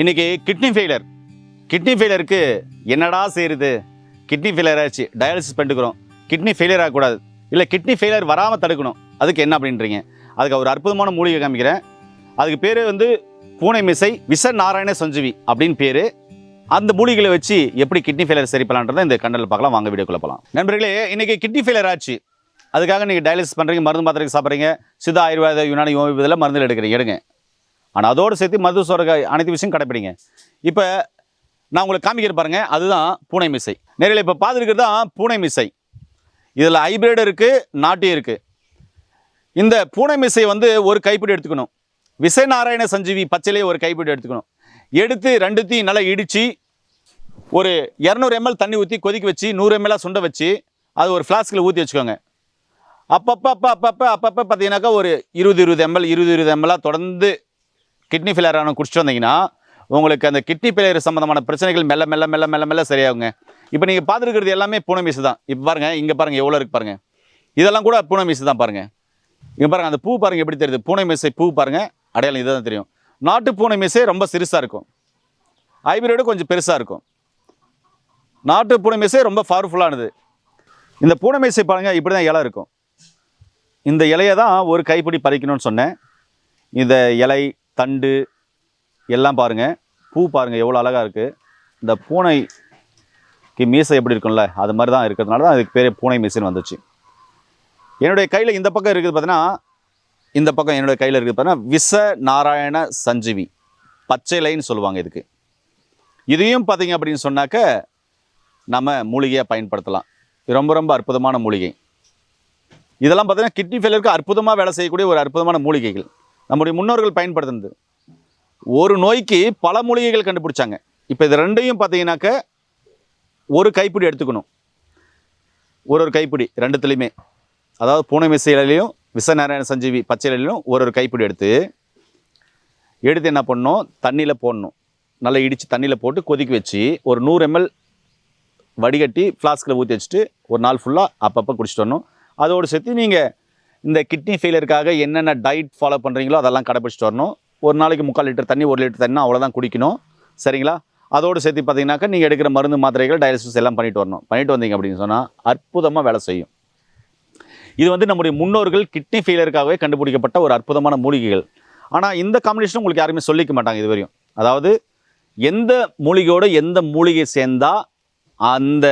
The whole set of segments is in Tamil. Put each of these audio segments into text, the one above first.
இன்றைக்கி கிட்னி ஃபெயிலர் கிட்னி ஃபெயிலருக்கு என்னடா செய்யுது கிட்னி ஃபெயிலியர் ஆச்சு டயாலிசிஸ் பண்ணிட்டுக்கிறோம் கிட்னி ஃபெயிலியர் ஆகக்கூடாது. இல்லை கிட்னி ஃபெயிலியர் வராமல் தடுக்கணும். அதுக்கு என்ன அப்படின்றீங்க? அதுக்கு ஒரு அற்புதமான மூலிகை காமிக்கிறேன் அதுக்கு பேர் வந்து பூனை மிசை விச நாராயண சஞ்சீவி அப்படின்னு பேர். அந்த மூலிகளை வச்சு எப்படி கிட்னி ஃபெயிலியர் சரி பண்ணலான்றதை இந்த கண்டல் பார்க்கலாம். வாங்க வீடியோக்குள்ள போகலாம் நண்பர்களே இன்றைக்கி கிட்னி ஃபெயிலியர் ஆச்சு. அதுக்காக நீங்கள் டயாலிசிஸ் பண்ணுறீங்க மருந்து மாத்திரைக்கு சாப்பிட்றீங்க. சித்த ஆயுர்வேத யுனானி இதில் மருந்துகள் எடுக்கிறீங்க. எடுங்க. ஆனால் அதோடு சேர்த்து மது சொரக அனைத்து விஷயம் கடைப்பிடிங்க. இப்போ நான் உங்களுக்கு காமிக்கிற பாருங்க. அதுதான் பூனை மிசை. நேரில் இப்போ பார்த்துருக்கிறது தான் பூனை மிசை. இதில் ஹைப்ரிட் இருக்குது நாட்டியம் இருக்குது இந்த பூனை மிசை வந்து ஒரு கைப்பிடி எடுத்துக்கணும். விசை நாராயண சஞ்சீவி பச்சையிலே ஒரு கைப்பிடி எடுத்துக்கணும். எடுத்து ரெண்டுத்தையும் நல்லா இடித்து ஒரு இரநூறு எம்எல் தண்ணி ஊற்றி கொதிக்க வச்சு நூறு எம்எல்லாக சுண்ட வச்சு அது ஒரு ஃப்ளாஸ்கில் ஊற்றி வச்சுக்கோங்க. அப்பப்போ அப்போ அப்பப்போ அப்பப்போ பார்த்தீங்கன்னாக்கா ஒரு இருபது இருபது எம்எல் இருபது இருபது எம்எல்லாக தொடர்ந்து கிட்னி ஃபெயிலியர் ஆன குடிச்சிட்டு வந்தீங்கன்னா உங்களுக்கு அந்த கிட்னி ஃபெயிலியர் சம்மந்தமான பிரச்சனைகள் மெல்ல மெல்ல மெல்ல மெல்ல மெல்ல சரியாகுங்க. இப்போ நீங்கள் பார்த்துருக்கிறது எல்லாமே பூனை மீசு தான். இப்போ பாருங்கள் இங்கே பாருங்கள் எவ்வளோ இருக்கு பாருங்கள் இதெல்லாம் கூட பூனை மீசு தான் பாருங்கள் இங்கே பாருங்கள் அந்த பூ பாருங்கள் எப்படி தெரியுது? பூனை மீசை பூ பாருங்கள் அடையாளம் இதுதான் தெரியும். நாட்டு பூனை மீசை ரொம்ப சிறுசாக இருக்கும். ஹைபிரிடு கொஞ்சம் பெருசாக இருக்கும். நாட்டு பூனை மீசை ரொம்ப பவர்ஃபுல்லானது இந்த பூனை மீசை பாருங்கள் இப்படி தான் இலை இருக்கும். இந்த இலையை தான் ஒரு கைப்பிடி பறிக்கணும்னு சொன்னேன். இந்த இலை தண்டு எல்லாம் பாருங்கள் பூ பாருங்கள் எவ்வளோ அழகாக இருக்குது இந்த பூனைக்கு மீசை எப்படி இருக்கும்ல அது மாதிரி தான் இருக்கிறதுனால தான் அதுக்கு பேர் பூனை மீசைன்னு வந்துச்சு. என்னுடைய கையில் இந்த பக்கம் இருக்குது பார்த்தீங்கன்னா இந்த பக்கம் என்னுடைய கையில் இருக்குது பார்த்தீங்கன்னா விச நாராயண சஞ்சீவி. பச்சை இலைன்னு சொல்லுவாங்க இதுக்கு. இதையும் பார்த்தீங்க அப்படின்னு சொன்னாக்க நம்ம மூலிகையாக பயன்படுத்தலாம். இது ரொம்ப ரொம்ப அற்புதமான மூலிகை. இதெல்லாம் பார்த்தீங்கன்னா கிட்னி ஃபெயிலியருக்கு அற்புதமாக வேலை செய்யக்கூடிய ஒரு அற்புதமான மூலிகைகள். நம்முடைய முன்னோர்கள் பயன்படுத்தினது. ஒரு நோய்க்கு பல மூலிகைகள் கண்டுபிடிச்சாங்க. இப்போ இது ரெண்டையும் பார்த்தீங்கன்னாக்க ஒரு கைப்பிடி எடுத்துக்கணும். ஒரு ஒரு கைப்பிடி ரெண்டுத்துலேயுமே. அதாவது பூனை விசையிலையும் இலையிலையும் விசநாராயண சஞ்சீவி பச்சை இலையிலையும் ஒரு ஒரு கைப்பிடி எடுத்து எடுத்து என்ன பண்ணணும்? தண்ணியில் போடணும். நல்லா இடித்து தண்ணியில் போட்டு கொதிக்க வச்சு ஒரு நூறு எம்எல் வடிகட்டி ஃப்ளாஸ்கில் ஊற்றி வச்சுட்டு ஒரு நாள் ஃபுல்லாக அப்பப்போ குடிச்சிட்டு வரணும். அதோடு சேர்த்து நீங்கள் இந்த கிட்னி ஃபெயிலியருக்காக என்னென்ன டயட் ஃபாலோ பண்ணுறீங்களோ அதெல்லாம் கடைப்பிடிச்சிட்டு வரணும். ஒரு நாளைக்கு முக்கால் லிட்டர் தண்ணி ஒரு லிட்டர் தண்ணி அவ்வளோதான் குடிக்கணும். சரிங்களா? அதோடு சேர்த்து பார்த்தீங்கன்னாக்கா நீங்கள் எடுக்கிற மருந்து மாத்திரைகள் டயாலிசிஸ் எல்லாம் பண்ணிட்டு வரணும். பண்ணிட்டு வந்தீங்க அப்படின்னு சொன்னால் அற்புதமாக வேலை செய்யும். இது வந்து நம்முடைய முன்னோர்கள் கிட்னி ஃபெயிலியருக்காகவே கண்டுபிடிக்கப்பட்ட ஒரு அற்புதமான மூலிகைகள். ஆனால் இந்த காம்பினேஷன் உங்களுக்கு யாருமே சொல்லிக்க மாட்டாங்க இது வரையும். அதாவது எந்த மூலிகையோடு எந்த மூலிகை சேர்ந்தால் அந்த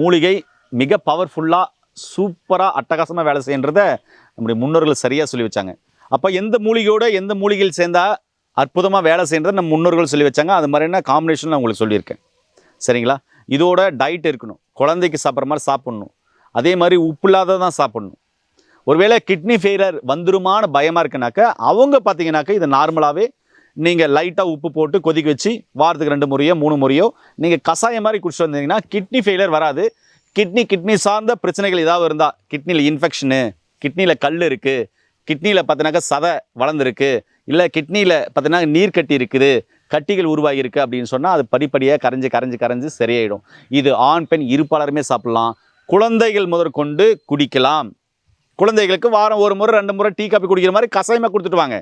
மூலிகை மிக பவர்ஃபுல்லாக சூப்பராக அட்டகாசமாக வேலை செய்யன்றத நம்முடைய முன்னோர்கள் சரியாக சொல்லி வச்சாங்க. அப்போ எந்த மூலிகையோட எந்த மூலிகையில் சேர்ந்தால் அற்புதமாக வேலை செய்கிறத நம்ம முன்னோர்கள் சொல்லி வச்சாங்க. அது மாதிரியான காம்பினேஷன் நான் உங்களுக்கு சொல்லியிருக்கேன். சரிங்களா? இதோட டயட் இருக்கணும். குழந்தைக்கு சாப்பிட்ற மாதிரி சாப்பிட்ணும். அதே மாதிரி உப்பு இல்லாத தான் சாப்பிட்ணும். ஒருவேளை கிட்னி ஃபெயிலர் வந்துருமான பயமாக இருக்குனாக்கா அவங்க பார்த்தீங்கன்னாக்கா இது நார்மலாகவே நீங்கள் லைட்டாக உப்பு போட்டு கொதிக்க வச்சு வாரத்துக்கு ரெண்டு முறையோ மூணு முறையோ நீங்கள் கஷாயம் மாதிரி குடிச்சிட்டு வந்தீங்கன்னா கிட்னி ஃபெயிலியர் வராது. கிட்னி கிட்னி சார்ந்த பிரச்சனைகள் ஏதாவது இருந்தால் கிட்னியில் இன்ஃபெக்ஷனு கிட்னியில் கல் இருக்குது கிட்னியில் பார்த்தினாக்கா சதை வளர்ந்துருக்கு. இல்லை கிட்னியில் பார்த்தீங்கன்னா நீர் கட்டி இருக்குது. கட்டிகள் உருவாகியிருக்கு அப்படின்னு சொன்னால் அது படிப்படியாக கரைஞ்சி கரைஞ்சி கரைஞ்சு சரியாயிடும். இது ஆண் பெண் இருப்பாளருமே சாப்பிட்லாம். குழந்தைகள் முதற்கொண்டு குடிக்கலாம். குழந்தைகளுக்கு வாரம் ஒரு முறை ரெண்டு முறை டீ காப்பி குடிக்கிற மாதிரி கசாயமாக கொடுத்துட்டு வாங்க.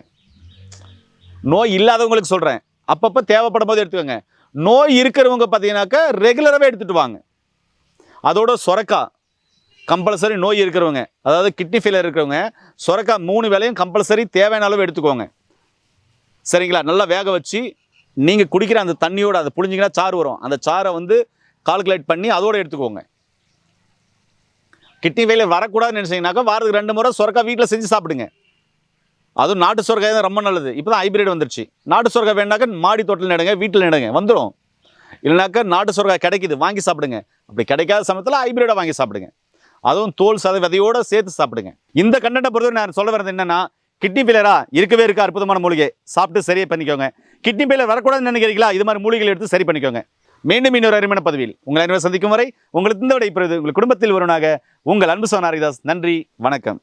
நோய் இல்லாதவங்களுக்கு சொல்கிறேன் அப்பப்போ தேவைப்படும் போது எடுத்துக்கோங்க. நோய் இருக்கிறவங்க பார்த்தீங்கன்னாக்கா ரெகுலராகவே எடுத்துகிட்டு வாங்க. அதோட சுரக்கா கம்பல்சரி நோய் இருக்கிறவங்க அதாவது கிட்னி ஃபெயிலியர் இருக்கிறவங்க சொரக்கா மூணு வேலையும் கம்பல்சரி தேவையான அளவு எடுத்துக்கோங்க. சரிங்களா? நல்லா வேக வச்சு நீங்கள் குடிக்கிற அந்த தண்ணியோட அதை புழிஞ்சிங்கன்னா சாறு வரும். அந்த சாறை வந்து கால்குலேட் பண்ணி அதோட எடுத்துக்கோங்க. கிட்னி ஃபெயிலியர் வரக்கூடாதுன்னு நினச்சிங்கனாக்கா வாரத்துக்கு ரெண்டு முறை சொரக்கா வீட்டில் செஞ்சு சாப்பிடுங்க. அதுவும் நாட்டு சொரக்காய் தான் ரொம்ப நல்லது. இப்போ தான் ஹைபிரிட் வந்துருச்சு. நாட்டு சொரக்காய் வேணாக்கா மாடி தோட்டத்தில் நடுங்க வீட்டில் நடுங்க வந்துடும் இல்லைனாக்கா நாட்டு சுரக்காய் கிடைக்குது வாங்கி சாப்பிடுங்க. அப்படி கிடைக்காத சமயத்தில் ஹைபிரிடை வாங்கி சாப்பிடுங்க. அதுவும் தோல் சத விதையோட சேர்த்து சாப்பிடுங்க. இந்த கண்டென்ட்டை பொறுத்தவரை நான் சொல்ல வரது என்னன்னா கிட்னி ஃபெயிலரா இருக்கவே இருக்க? அற்புதமான மூலிகை. சாப்பிட்டு சரியை பண்ணிக்கோங்க. கிட்னி ஃபெயிலர் வரக்கூடாதுன்னு நினைக்கிறீங்களா? இது மாதிரி மூலிகைகள் எடுத்து சரி பண்ணிக்கோங்க. மீண்டும் இன்னொரு அருமையான பதவியில் உங்களை அனைவரும் சந்திக்கும் வரை உங்களுக்கு இந்த விடை பெறுவது உங்கள் குடும்பத்தில் ஒருவனாக உங்கள் அன்பு சோனாரிதாஸ் நன்றி வணக்கம்.